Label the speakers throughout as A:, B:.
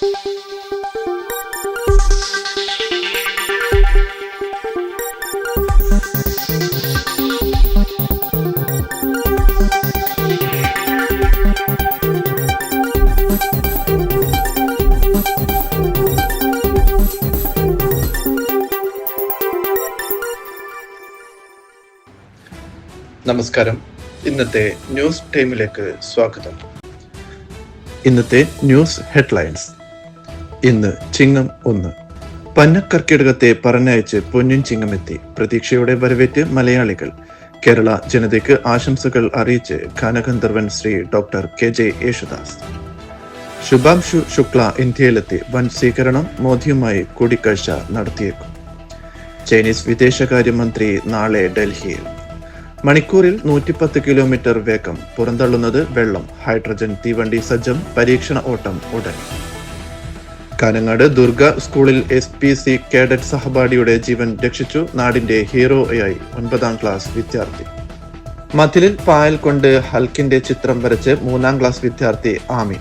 A: നമസ്കാരം. ഇന്നത്തെ ന്യൂസ് ടൈമിലേക്ക് സ്വാഗതം. ഇന്നത്തെ ന്യൂസ് ഹെഡ്ലൈൻസ്. ഇന്ന് ചിങ്ങം ഒന്ന്. പന്നക്കർക്കിടകത്തെ പറഞ്ഞയച്ച് പൊന്നിൻ ചിങ്ങമെത്തി. പ്രതീക്ഷയോടെ വരവേറ്റ് മലയാളികൾ. കേരള ജനതയ്ക്ക് ആശംസകൾ അറിയിച്ച് ഗാനഗന്ധർവൻ Shri doctor K J Yesudas. Shubhanshu Shukla ഇന്ത്യയിലെത്തി. വൻ സ്വീകരണം മോദിയുമായി കൂടിക്കാഴ്ച നടത്തിയേക്കും. ചൈനീസ് വിദേശകാര്യമന്ത്രി നാളെ ഡൽഹിയിൽ. മണിക്കൂറിൽ നൂറ്റിപ്പത്ത് കിലോമീറ്റർ വേഗം പുറന്തള്ളുന്നത് വെള്ളം. ഹൈഡ്രജൻ തീവണ്ടി സജ്ജം പരീക്ഷണ ഓട്ടം ഉടൻ. കാനങ്ങാട് ദുർഗ സ്കൂളിൽ എസ് പി സി കേഡറ്റ് സഹപാഠിയുടെ ജീവൻ രക്ഷിച്ചു നാടിന്റെ ഹീറോയായി ഒൻപതാം ക്ലാസ് വിദ്യാർത്ഥി. മതിലിൽ പായൽ കൊണ്ട് ഹൽക്കിന്റെ ചിത്രം വരച്ച് മൂന്നാം ക്ലാസ് വിദ്യാർത്ഥി ആമി.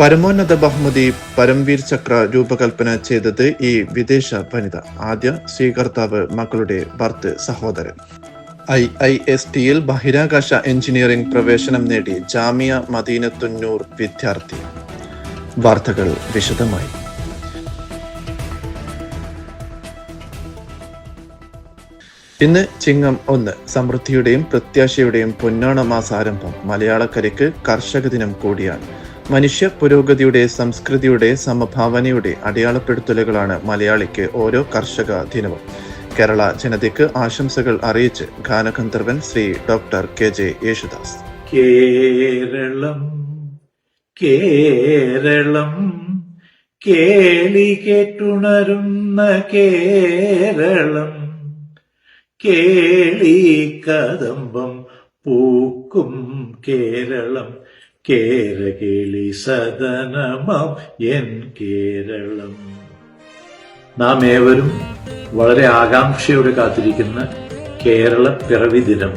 A: പരമോന്നത ബഹുമതി പരംവീർ ചക്ര രൂപകൽപ്പന ചെയ്തത് ഈ വിദേശ വനിത. ആദ്യ സ്വീകർത്താവ് മക്കളുടെ ഭർത്ത് സഹോദരൻ. ഐ ഐ എസ് ടിയിൽ ബഹിരാകാശ എഞ്ചിനീയറിംഗ് പ്രവേശനം നേടി ജാമിയ മദീനത്തുന്നൂർ വിദ്യാർത്ഥി. വാർത്തകൾ വിശദമായി. ഇന്ന് ചിങ്ങം ഒന്ന് സമൃദ്ധിയുടെയും പ്രത്യാശയുടെയും പൊന്നാണ മാസാരംഭം മലയാളക്കരയ്ക്ക് കർഷക ദിനം കൂടിയാണ്. മനുഷ്യ പുരോഗതിയുടെ സംസ്കൃതിയുടെ സമഭാവനയുടെ അടയാളപ്പെടുത്തലുകളാണ് മലയാളിക്ക് ഓരോ കർഷക ദിനവും. കേരള ജനതയ്ക്ക് ആശംസകൾ അറിയിച്ച് ഗാനഗന്ധർവൻ Shri doctor K J Yesudas.
B: Keralam Keralam കേളി കേട്ടുണരുന്ന കേരളം. കേളി കദംബം പൂക്കും കേരളം. കേരകേളി സദനമം എൻ കേരളം. നാം ഏവരും വളരെ ആകാംക്ഷയോടെ കാത്തിരിക്കുന്ന കേരള പിറവി ദിനം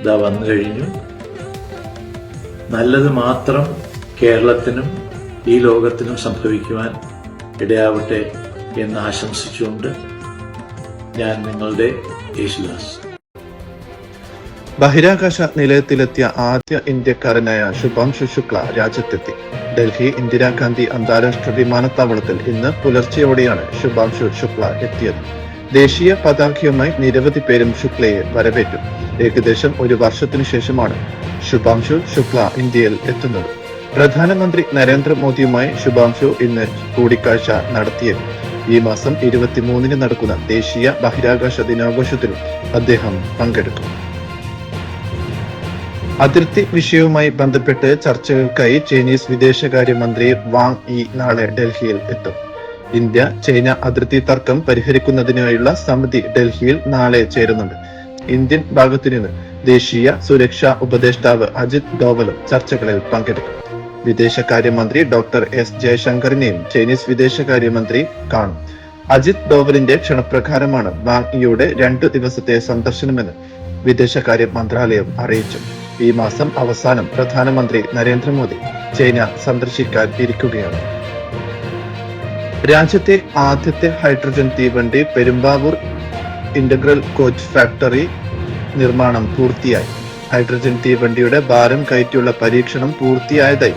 B: ഇതാ വന്നു കഴിഞ്ഞു. നല്ലത് മാത്രം കേരളത്തിനും ഈ ലോകത്തിനും സംഭവിക്കുവാൻ ഇടയാവട്ടെ എന്ന് ആശംസിച്ചുകൊണ്ട് ഞാൻ നിങ്ങളുടെ യേശുദാസ്.
A: ബഹിരാകാശ നിലയത്തിലെത്തിയ ആദ്യ ഇന്ത്യക്കാരനായ ശുഭം ശുക്ല രാജ്യത്തെത്തി. ഡൽഹി ഇന്ദിരാഗാന്ധി അന്താരാഷ്ട്ര വിമാനത്താവളത്തിൽ ഇന്ന് പുലർച്ചെയോടെയാണ് ശുഭാംശു ശുക്ല എത്തിയത്. ദേശീയ പതാകയുമായി നിരവധി പേരും ശുക്ലയെ വരവേറ്റു. ഏകദേശം ഒരു വർഷത്തിനു ശേഷമാണ് ശുഭാംശു ശുക്ല ഇന്ത്യയിൽ എത്തുന്നത്. പ്രധാനമന്ത്രി നരേന്ദ്രമോദിയുമായി ശുഭാംശു ഇന്ന് കൂടിക്കാഴ്ച നടത്തിയത്. ഈ മാസം ഇരുപത്തിമൂന്നിന് നടക്കുന്ന ദേശീയ ബഹിരാകാശ ദിനാഘോഷത്തിലും അദ്ദേഹം പങ്കെടുക്കും. അതിർത്തി വിഷയവുമായി ബന്ധപ്പെട്ട് ചർച്ചകൾക്കായി ചൈനീസ് വിദേശകാര്യമന്ത്രി വാങ് ഇ നാളെ ഡൽഹിയിൽ എത്തും. ഇന്ത്യ ചൈന അതിർത്തി തർക്കം പരിഹരിക്കുന്നതിനായുള്ള സമിതി ഡൽഹിയിൽ നാളെ ചേരുന്നുണ്ട്. ഇന്ത്യൻ ഭാഗത്തു നിന്ന് ദേശീയ സുരക്ഷാ ഉപദേഷ്ടാവ് അജിത് ഡോവലും ചർച്ചകളിൽ പങ്കെടുക്കും. വിദേശകാര്യമന്ത്രി ഡോക്ടർ എസ് ജയശങ്കറിനെയും ചൈനീസ് വിദേശകാര്യമന്ത്രി കാണും. അജിത് ഡോവലിന്റെ ക്ഷണപ്രകാരമാണ് വാങ് ഇയുടെ രണ്ടു ദിവസത്തെ സന്ദർശനമെന്ന് വിദേശകാര്യ മന്ത്രാലയം അറിയിച്ചു. ഈ മാസം അവസാനം പ്രധാനമന്ത്രി നരേന്ദ്രമോദി ചൈന സന്ദർശിക്കാൻ ഇരിക്കുകയാണ്. രാജ്യത്തെ ആദ്യത്തെ ഹൈഡ്രജൻ തീവണ്ടി പെരുമ്പാവൂർ ഇന്റഗ്രൽ കോച്ച് ഫാക്ടറി നിർമ്മാണം പൂർത്തിയായി. ഹൈഡ്രജൻ തീവണ്ടിയുടെ ഭാരം കയറ്റിയുള്ള പരീക്ഷണം പൂർത്തിയായതായി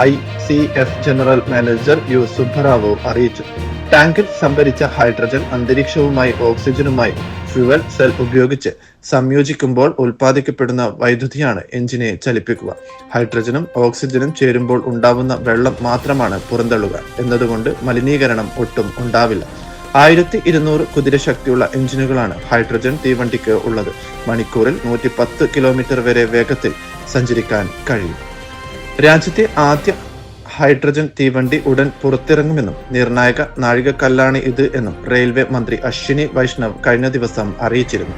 A: I C F general manager U Subbarao അറിയിച്ചു. ടാങ്കിൽ സംഭരിച്ച ഹൈഡ്രജൻ അന്തരീക്ഷവുമായി ഓക്സിജനുമായി ഫ്യുവൽ സെൽ ഉപയോഗിച്ച് സംയോജിക്കുമ്പോൾ ഉൽപ്പാദിക്കപ്പെടുന്ന വൈദ്യുതിയാണ് എഞ്ചിനെ ചലിപ്പിക്കുക. ഹൈഡ്രജനും ഓക്സിജനും ചേരുമ്പോൾ ഉണ്ടാവുന്ന വെള്ളം മാത്രമാണ് പുറന്തള്ളുക എന്നതുകൊണ്ട് മലിനീകരണം ഒട്ടും ഉണ്ടാവില്ല. ആയിരത്തി ഇരുന്നൂറ് കുതിരശക്തിയുള്ള എഞ്ചിനുകളാണ് ഹൈഡ്രജൻ തീവണ്ടിക്ക് ഉള്ളത്. മണിക്കൂറിൽ നൂറ്റി പത്ത് കിലോമീറ്റർ വരെ വേഗത്തിൽ സഞ്ചരിക്കാൻ കഴിയും. രാജ്യത്തെ ആദ്യ ഹൈഡ്രജൻ തീവണ്ടി ഉടൻ പുറത്തിറങ്ങുമെന്നും നിർണായക നാഴികക്കല്ലാണ് ഇത് എന്നും റെയിൽവേ മന്ത്രി അശ്വിനി വൈഷ്ണവ് കഴിഞ്ഞ ദിവസം അറിയിച്ചിരുന്നു.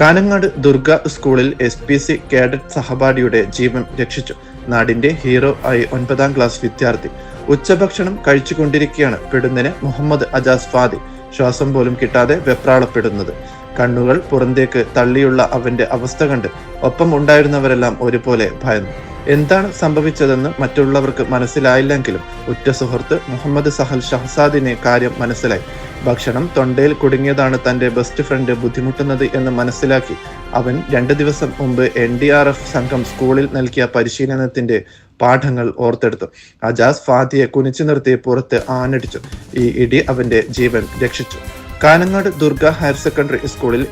A: കാനങ്ങാട് ദുർഗ സ്കൂളിൽ എസ് പി സി കേഡറ്റ് സഹപാഠിയുടെ ജീവൻ രക്ഷിച്ചു. നാടിന്റെ ഹീറോ ആയി ഒൻപതാം ക്ലാസ് വിദ്യാർത്ഥി. ഉച്ചഭക്ഷണം കഴിച്ചുകൊണ്ടിരിക്കുകയാണ് പെടുന്നതിന് മുഹമ്മദ് അജാസ് ഫാദി ശ്വാസം പോലും കിട്ടാതെ വെപ്രാളപ്പെടുന്നത്. കണ്ണുകൾ പുറന്തേക്ക് തള്ളിയുള്ള അവന്റെ അവസ്ഥ കണ്ട് ഒപ്പം ഉണ്ടായിരുന്നവരെല്ലാം ഒരുപോലെ ഭയന്നു. എന്താണ് സംഭവിച്ചതെന്ന് മറ്റുള്ളവർക്ക് മനസ്സിലായില്ലെങ്കിലും ഉറ്റ സുഹൃത്ത് മുഹമ്മദ് സഹൽ ഷഹസാദിനെ കാര്യം മനസ്സിലായി. ഭക്ഷണം തൊണ്ടയിൽ കുടുങ്ങിയതാണ് തന്റെ ബെസ്റ്റ് ഫ്രണ്ട് ബുദ്ധിമുട്ടുന്നത് എന്ന് മനസ്സിലാക്കി. അവൻ രണ്ട് ദിവസം മുമ്പ് എൻ ഡി ആർ എഫ് സംഘം സ്കൂളിൽ നൽകിയ പരിശീലനത്തിന്റെ പാഠങ്ങൾ ഓർത്തെടുത്തു. അജാസ് ഫാദിയെ കുനിച്ചു നിർത്തി പുറത്ത് ആനടിച്ചു ഈ ഇടി അവന്റെ ജീവൻ രക്ഷിച്ചു. കാനങ്ങാട് ദുർഗ ഹയർ സെക്കൻഡറി സ്കൂളിൽ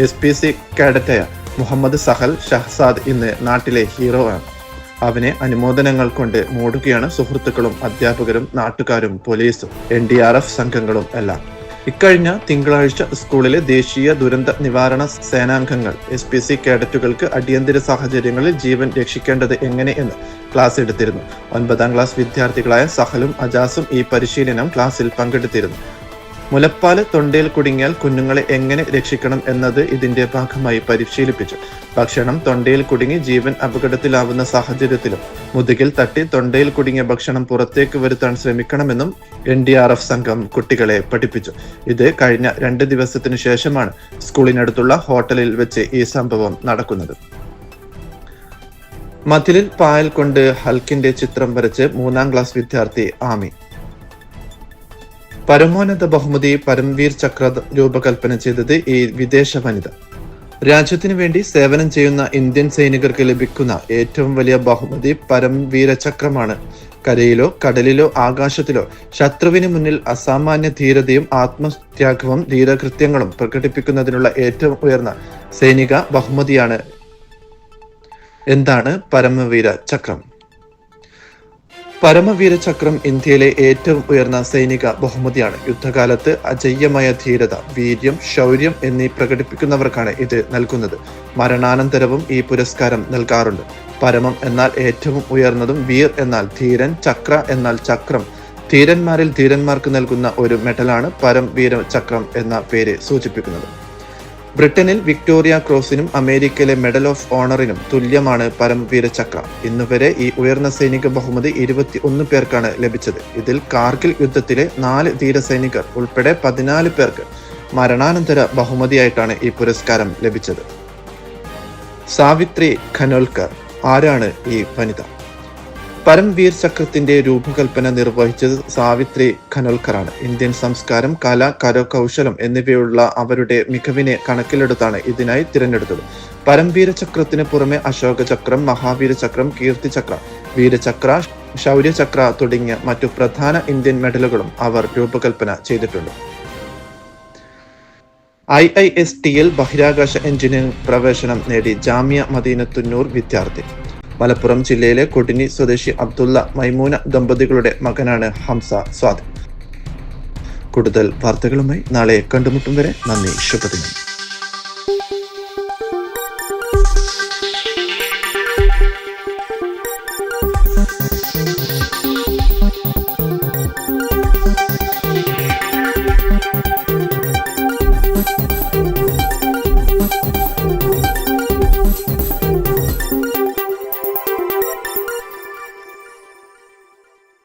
A: എസ് പി സി കാഡറ്റായ മുഹമ്മദ് സഹൽ ഷഹസാദ് ഇന്ന് നാട്ടിലെ ഹീറോ ആണ്. അവനെ അനുമോദനങ്ങൾ കൊണ്ട് മൂടുകയാണ് സുഹൃത്തുക്കളും അധ്യാപകരും നാട്ടുകാരും പോലീസും എൻ ഡി ആർ എഫ് സംഘങ്ങളും എല്ലാം. ഇക്കഴിഞ്ഞ തിങ്കളാഴ്ച സ്കൂളിലെ ദേശീയ ദുരന്ത നിവാരണ സേനാംഗങ്ങൾ എസ് പി സി കേഡറ്റുകൾക്ക് അടിയന്തര സാഹചര്യങ്ങളിൽ ജീവൻ രക്ഷിക്കേണ്ടത് എങ്ങനെ എന്ന് ക്ലാസ് എടുത്തിരുന്നു. ഒൻപതാം ക്ലാസ് വിദ്യാർത്ഥികളായ സഹലും അജാസും ഈ പരിശീലനം ക്ലാസ്സിൽ പങ്കെടുത്തിരുന്നു. മുലപ്പാൽ തൊണ്ടയിൽ കുടുങ്ങിയാൽ കുഞ്ഞുങ്ങളെ എങ്ങനെ രക്ഷിക്കണം എന്നത് ഇതിന്റെ ഭാഗമായി പരിശീലിപ്പിച്ചു. ഭക്ഷണം തൊണ്ടയിൽ കുടുങ്ങി ജീവൻ അപകടത്തിലാവുന്ന സാഹചര്യത്തിലും മുതുകിൽ തട്ടി തൊണ്ടയിൽ കുടുങ്ങിയ ഭക്ഷണം പുറത്തേക്ക് വരുത്താൻ ശ്രമിക്കണമെന്നും എൻ ഡി ആർ എഫ് സംഘം കുട്ടികളെ പഠിപ്പിച്ചു. ഇത് കഴിഞ്ഞ രണ്ട് ദിവസത്തിനു ശേഷമാണ് സ്കൂളിനടുത്തുള്ള ഹോട്ടലിൽ വെച്ച് ഈ സംഭവം നടക്കുന്നത്. മതിലിൽ പായൽ കൊണ്ട് ഹൽക്കിന്റെ ചിത്രം വരച്ച് മൂന്നാം ക്ലാസ് വിദ്യാർത്ഥി ആമി. പരമോന്നത ബഹുമതി പരംവീർ ചക്ര രൂപകൽപ്പന ചെയ്തത് ഈ വിദേശ വനിത. രാജ്യത്തിനു വേണ്ടി സേവനം ചെയ്യുന്ന ഇന്ത്യൻ സൈനികർക്ക് ലഭിക്കുന്ന ഏറ്റവും വലിയ ബഹുമതി പരംവീര ചക്രമാണ് കരയിലോ കടലിലോ ആകാശത്തിലോ ശത്രുവിന് മുന്നിൽ അസാമാന്യ ധീരതയും ആത്മത്യാഗവും ധീരകൃത്യങ്ങളും പ്രകടിപ്പിക്കുന്നതിനുള്ള ഏറ്റവും ഉയർന്ന സൈനിക ബഹുമതിയാണ്. എന്താണ് പരമവീര ചക്രം പരമവീര ചക്രം ഇന്ത്യയിലെ ഏറ്റവും ഉയർന്ന സൈനിക ബഹുമതിയാണ്. യുദ്ധകാലത്ത് അജയ്യമായ ധീരത വീര്യം ശൗര്യം എന്നീ പ്രകടിപ്പിക്കുന്നവർക്കാണ് ഇത് നൽകുന്നത്. മരണാനന്തരവും ഈ പുരസ്കാരം നൽകാറുണ്ട്. പരമം എന്നാൽ ഏറ്റവും ഉയർന്നതും വീർ എന്നാൽ ധീരൻ ചക്ര എന്നാൽ ചക്രം. ധീരന്മാരിൽ ധീരന്മാർക്ക് നൽകുന്ന ഒരു മെഡലാണ് പരം വീര ചക്രം എന്ന പേര് സൂചിപ്പിക്കുന്നത്. ബ്രിട്ടനിൽ വിക്ടോറിയ ക്രോസിനും അമേരിക്കയിലെ മെഡൽ ഓഫ് ഓണറിനും തുല്യമാണ് പരംവീര ചക്ര ഇന്നുവരെ ഈ ഉയർന്ന സൈനിക ബഹുമതി ഇരുപത്തി ഒന്ന് പേർക്കാണ് ലഭിച്ചത്. ഇതിൽ കാർഗിൽ യുദ്ധത്തിലെ നാല് ധീരസൈനികർ ഉൾപ്പെടെ പതിനാല് പേർക്ക് മരണാനന്തര ബഹുമതിയായിട്ടാണ് ഈ പുരസ്കാരം ലഭിച്ചത്. സാവിത്രി ഖനോൽക്കർ ആരാണ് ഈ വനിത? പരംവീർ ചക്രത്തിന്റെ രൂപകൽപ്പന നിർവഹിച്ചത് സാവിത്രി ഖനോൽക്കറാണ്. ഇന്ത്യൻ സംസ്കാരം കല കരകൗശലം എന്നിവയുള്ള അവരുടെ മികവിനെ കണക്കിലെടുത്താണ് ഇതിനായി തിരഞ്ഞെടുത്തത്. പരംവീര ചക്രത്തിന് പുറമെ അശോക ചക്രം മഹാവീര ചക്രം കീർത്തി ചക്ര വീരചക്ര ശൗര്യചക്ര തുടങ്ങിയ മറ്റു പ്രധാന ഇന്ത്യൻ മെഡലുകളും അവർ രൂപകൽപ്പന ചെയ്തിട്ടുണ്ട്. ഐ ഐ എസ് ടിയിൽ ബഹിരാകാശ എഞ്ചിനീയറിംഗ് പ്രവേശനം നേടി ജാമ്യ മദീനത്തുന്നൂർ വിദ്യാർത്ഥി. മലപ്പുറം ജില്ലയിലെ കൊടിനി സ്വദേശി അബ്ദുള്ള മൈമൂന ദമ്പതികളുടെ മകനാണ് ഹംസ സ്വാദ്. കൂടുതൽ വാർത്തകളുമായി നാളെ കണ്ടുമുട്ടും വരെ നന്ദി ശുഭദിനം.